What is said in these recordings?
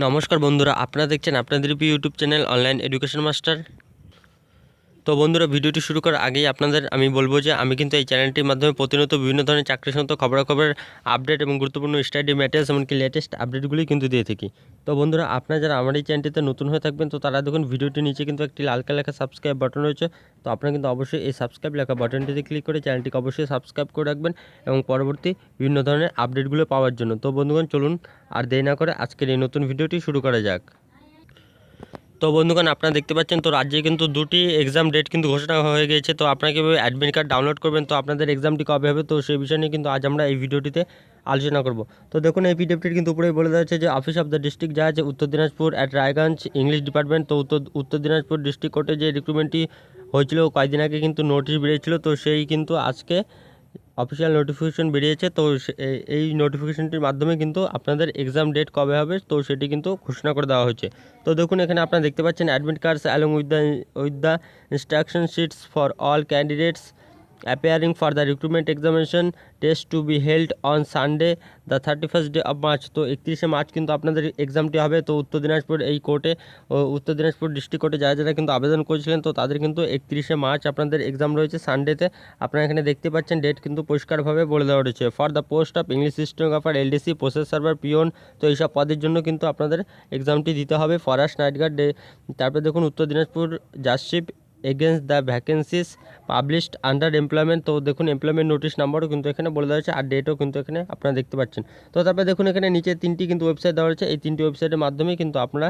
নমস্কার বন্ধুরা আপনারা দেখছেন আপনাদের YouTube channel online education master তো বন্ধুরা, ভিডিওটি শুরু করার আগেই আপনাদের আমি বলব যে আমি কিন্তু এই চ্যানেলটির মাধ্যমে প্রতিনিয়ত বিভিন্ন ধরনের চাকরি সংক্রান্ত খবরাখবরের আপডেট এবং গুরুত্বপূর্ণ স্টাডি ম্যাটেরিয়ালস এমনকি লেটেস্ট আপডেটগুলি কিন্তু দিয়ে থাকি। তো বন্ধুরা, আপনারা যারা আমার এই চ্যানেলটিতে নতুন হয়ে থাকবেন, তো তারা দেখুন ভিডিওটির নিচে কিন্তু একটি লাল কালার লেখা সাবস্ক্রাইব বাটন রয়েছে। তো আপনারা কিন্তু অবশ্যই এই সাবস্ক্রাইব লেখা বাটনটিতে ক্লিক করে চ্যানেলটিকে অবশ্যই সাবস্ক্রাইব করে রাখবেন এবং পরবর্তী বিভিন্ন ধরনের আপডেটগুলো পাওয়ার জন্য। তো বন্ধুগণ, চলুন আর দেরি না করে আজকের এই নতুন ভিডিওটি শুরু করা যাক। তো বন্ধুগণ, আপনারা দেখতে পাচ্ছেন, তো রাজ্যে কিন্তু দুটি এক্সাম ডেট কিন্তু ঘোষণা হয়ে গিয়েছে। তো আপনারা কীভাবে অ্যাডমিট কার্ড ডাউনলোড করবেন, তো আপনাদের এক্সামটি কবে হবে, তো সেই বিষয় নিয়ে কিন্তু আজ আমরা এই ভিডিওটিতে আলোচনা করব। তো দেখুন, এই পিডিএফটির কিন্তু উপরেই বলে দেওয়া হচ্ছে যে অফিস অফ দ্য ডিস্ট্রিক্ট যা আছে Uttar Dinajpur at Raiganj English department তো উত্তর উত্তর দিনাজপুর ডিস্ট্রিক্ট কোর্টে যে রিক্রুটমেন্টটি হয়েছিল কয়েকদিন আগে কিন্তু নোটিশ বেরিয়েছিল, তো সেই কিন্তু আজকে অফিসিয়াল নোটিফিকেশন বেরিয়েছে, তো এই নোটিফিকেশনটির মাধ্যমে কিন্তু আপনাদের এক্সাম ডেট কবে হবে, তো সেটি কিন্তু ঘোষণা করে দেওয়া হয়েছে। তো দেখুন, এখানে আপনারা দেখতে পাচ্ছেন admit cards along with the with the instruction sheets for all candidates for the recruitment examination test to be held on Sunday the thirty first day of March তো একত্রিশে মার্চ কিন্তু আপনাদের এক্সামটি হবে। তো উত্তর দিনাজপুর এই কোর্টে উত্তর দিনাজপুর ডিস্ট্রিক্ট কোর্টে যারা যারা কিন্তু আবেদন করেছিলেন, তো তাদের কিন্তু একত্রিশে মার্চ আপনাদের এক্সাম রয়েছে সানডেতে আপনারা এখানে দেখতে পাচ্ছেন ডেট কিন্তু পরিষ্কারভাবে বলে দেওয়া রয়েছে। For the post of English stenographer LDC process server peon তো এইসব পদের জন্য কিন্তু আপনাদের এক্সামটি দিতে হবে। ফরাস গার্ড তারপরে দেখুন, Uttar Dinajpur judgeship against the vacancies published under employment তো দেখুন এমপ্লয়মেন্ট নোটিশ নাম্বারও কিন্তু এখানে বলে দেওয়া হয়েছে, আর ডেটও কিন্তু এখানে আপনারা দেখতে পাচ্ছেন। তো তারপরে দেখুন, এখানে নিচে তিনটি কিন্তু ওয়েবসাইট দেওয়া হয়েছে। এই তিনটি ওয়েবসাইটের মাধ্যমে কিন্তু আপনারা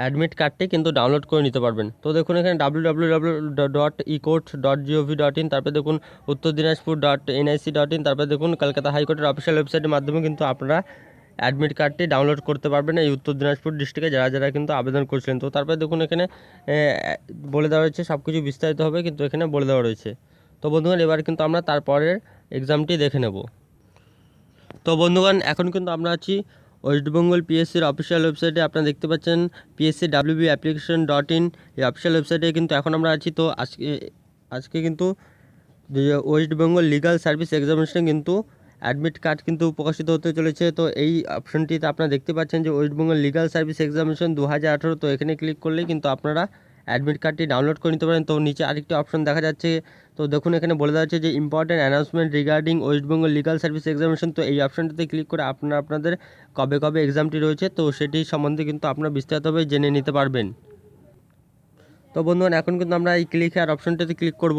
অ্যাডমিট কার্ডটি কিন্তু ডাউনলোড করে নিতে পারবেন। তো দেখুন, এখানে W W W dot e court dot GOV dot in তারপরে দেখুন, Uttar Dinajpur dot NIC dot in তারপরে দেখুন, কলকাতা হাইকোর্টের অফিসিয়াল ওয়েবসাইটের মাধ্যমে কিন্তু আপনারা অ্যাডমিট কার্ডটি ডাউনলোড করতে পারবেন এই উত্তর দিনাজপুর ডিস্ট্রিক্টে যারা যারা কিন্তু আবেদন করছিলেন। তো তারপরে দেখুন এখানে বলে দেওয়া রয়েছে সব কিছু বিস্তারিত হবে, কিন্তু এখানে বলে দেওয়া রয়েছে। তো বন্ধুগণ, এবার কিন্তু আমরা তারপরের এক্সামটি দেখে নেব। তো বন্ধুগণ, এখন কিন্তু আমরা আছি ওয়েস্টবেঙ্গল পিএসসির অফিসিয়াল ওয়েবসাইটে আপনারা দেখতে পাচ্ছেন PSC WB application dot in এই অফিসিয়াল ওয়েবসাইটে কিন্তু এখন আমরা আছি। তো আজকে আজকে কিন্তু West Bengal legal service examination কিন্তু অ্যাডমিট কার্ড কিন্তু প্রকাশিত হতে চলেছে। তো এই অপশনটিতে আপনারা দেখতে পাচ্ছেন যে West Bengal legal service examination দু হাজার আঠেরো। তো এখানে ক্লিক করলেই কিন্তু আপনারা অ্যাডমিট কার্ডটি ডাউনলোড করে নিতে পারেন। তো নিচে আরেকটি অপশন দেখা যাচ্ছে। তো দেখুন, এখানে বলে দেওয়া হচ্ছে যে important announcement regarding West Bengal legal service examination তো এই অপশনটিতে ক্লিক করে আপনারা আপনাদের কবে কবে এক্সামটি রয়েছে, তো সেটি সম্বন্ধে কিন্তু আপনারা বিস্তারিতভাবে জেনে নিতে পারবেন। তো বন্ধুগণ, এখন কিন্তু আমরা এই ক্লিক আর অপশনটিতে ক্লিক করব।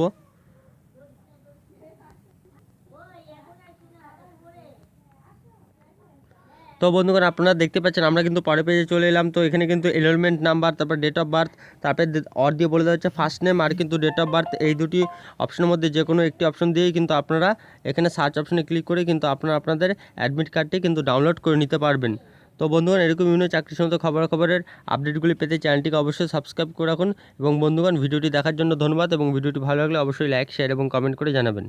তো বন্ধুগণ, আপনারা দেখতে পাচ্ছেন, আমরা কিন্তু পরে পেজে চলে এলাম। তো এখানে কিন্তু এনরোলমেন্ট নাম্বার তারপর ডেট অফ বার্থ তারপরে অর দিয়ে বলে দেওয়া হচ্ছে ফার্স্ট নেম আর কিন্তু ডেট অফ বার্থ এই দুটি অপশনের মধ্যে যে কোনো একটি অপশন দিয়েই কিন্তু আপনারা এখানে সার্চ অপশনে ক্লিক করে কিন্তু আপনারা আপনাদের অ্যাডমিট কার্ডটি কিন্তু ডাউনলোড করে নিতে পারবেন। তো বন্ধুগণ, এরকম বিভিন্ন চাকরি সংক্রান্ত খবরাখবরের আপডেটগুলি পেতে চ্যানেলটিকে অবশ্যই সাবস্ক্রাইব করে রাখুন। এবং বন্ধুগণ, ভিডিওটি দেখার জন্য ধন্যবাদ। এবং ভিডিওটি ভালো লাগলে অবশ্যই লাইক শেয়ার এবং কমেন্ট করে জানাবেন।